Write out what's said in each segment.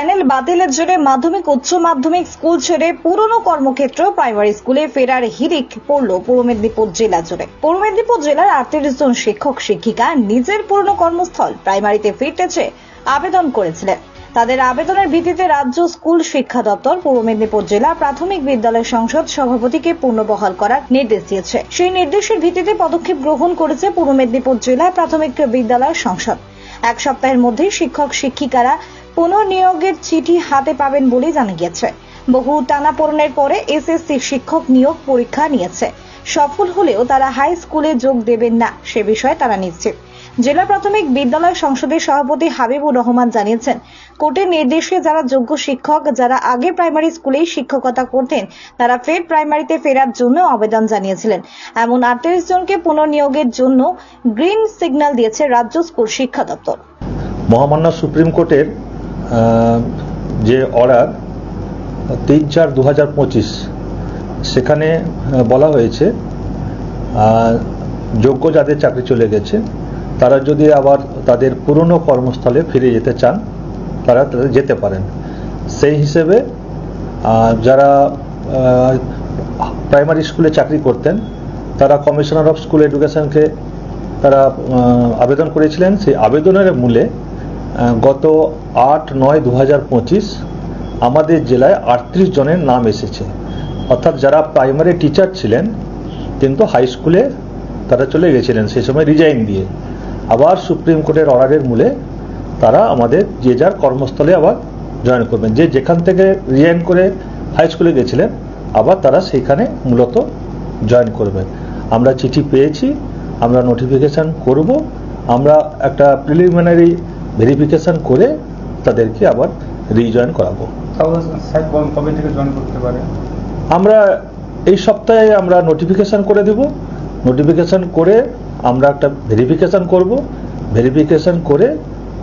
Panel বাতিলের জন্য মাধ্যমিক, উচ্চ মাধ্যমিক স্কুল ছেড়ে পুরনো কর্মক্ষেত্র প্রাইমারি স্কুলে ফেরার হিরিক পড়ল পূর্ব মেদিনীপুর জেলা জুড়ে। পূর্ব মেদিনীপুর জেলার আটত্রিশ জন শিক্ষক, শিক্ষিকা নিজের পুরনো কর্মস্থল প্রাইমারিতে ফিরতে চেয়ে আবেদন করেছিলেন। তাদের আবেদনের ভিত্তিতে রাজ্য স্কুল শিক্ষা দপ্তর পূর্ব মেদিনীপুর জেলা প্রাথমিক বিদ্যালয় সংসদ সভাপতিকে পুনর্বহাল করার নির্দেশ দিয়েছে। সেই নির্দেশের ভিত্তিতে পদক্ষেপ গ্রহণ করেছে পূর্ব মেদিনীপুর জেলা প্রাথমিক বিদ্যালয় সংসদ। এক সপ্তাহের মধ্যেই শিক্ষক, শিক্ষিকারা পুনর্নিয়োগের চিঠি হাতে পাবেন বলে জানা গিয়েছে। বহু টানাপোড়েনের পরে এসএসসি শিক্ষক নিয়োগ পরীক্ষা নিয়েছে। সফল হলেও তারা হাই স্কুলে যোগ দেবেন না, সে বিষয়ে তারা নিশ্চিত। জেলা প্রাথমিক বিদ্যালয় সংসদের সভাপতি হাবিবুর রহমান জানিয়েছেন, কোর্টের নির্দেশে যারা যোগ্য শিক্ষক, যারা আগে প্রাইমারি স্কুলেই শিক্ষকতা করতেন, তারা ফের প্রাইমারিতে ফেরার জন্য আবেদন জানিয়েছিলেন। এমন আটত্রিশ জনকে পুনর্নিয়োগের জন্য গ্রিন সিগন্যাল দিয়েছে রাজ্য স্কুল শিক্ষা দপ্তর। মহামান্য সুপ্রিম কোর্টের যে অর্ডার, তিন চার দু হাজার পঁচিশ, সেখানে বলা হয়েছে যোগ্য যাদের চাকরি চলে গেছে, তারা যদি আবার তাদের পুরনো কর্মস্থলে ফিরে যেতে চান, তারা তাদের যেতে পারেন। সেই হিসেবে যারা প্রাইমারি স্কুলে চাকরি করতেন, তারা কমিশনার অফ স্কুল এডুকেশনকে তারা আবেদন করেছিলেন। সেই আবেদনের মূলে গত আট নয় দু আমাদের জেলায় আটত্রিশ জনের নাম এসেছে। অর্থাৎ যারা প্রাইমারি টিচার ছিলেন কিন্তু হাই স্কুলে তারা চলে গেছিলেন সেই সময় রিজাইন দিয়ে। আবার সুপ্রিম কোর্টের অর্ডারের মূলে তারা আমাদের যে যার কর্মস্থলে আবার জয়েন করবেন। যে যেখান থেকে রিজাইন করে হাই স্কুলে গেছিলেন, আবার তারা সেইখানে মূলত জয়েন করবেন। আমরা চিঠি পেয়েছি, আমরা নোটিফিকেশন করব, আমরা একটা প্রিলিমিনারি ভেরিফিকেশন করে তাদেরকে আবার রিজয়েন করাবো। কবে থেকে জয়েন করতে পারে? আমরা এই সপ্তাহে আমরা নোটিফিকেশন করে দেব। নোটিফিকেশন করে আমরা একটা ভেরিফিকেশন করব। ভেরিফিকেশন করে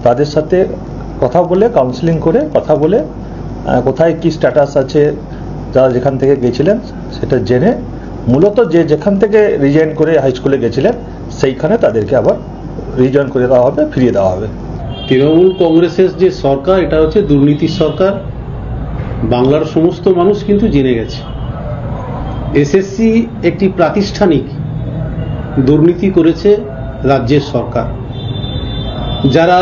তাদের সাথে কথা বলে কাউন্সিলিং করে কথা বলে কোথায় কি স্ট্যাটাস আছে যারা যেখান থেকে গেছিলেন সেটা জেনে মূলত যে যেখান থেকে রিজাইন করে হাই স্কুলে গেছিলেন সেইখানে তাদেরকে আবার রিজয়েন করে দেওয়া হবে ফিরিয়ে দেওয়া হবে। তৃণমূল কংগ্রেসের যে সরকার, এটা হচ্ছে দুর্নীতির সরকার। বাংলার সমস্ত মানুষ কিন্তু জেনে গেছে। এসএসসি একটি প্রাতিষ্ঠানিক দুর্নীতি করেছে রাজ্যের সরকার। যারা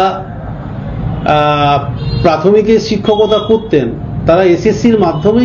প্রাথমিকে শিক্ষকতা করতেন, তারা এসএসসির মাধ্যমেই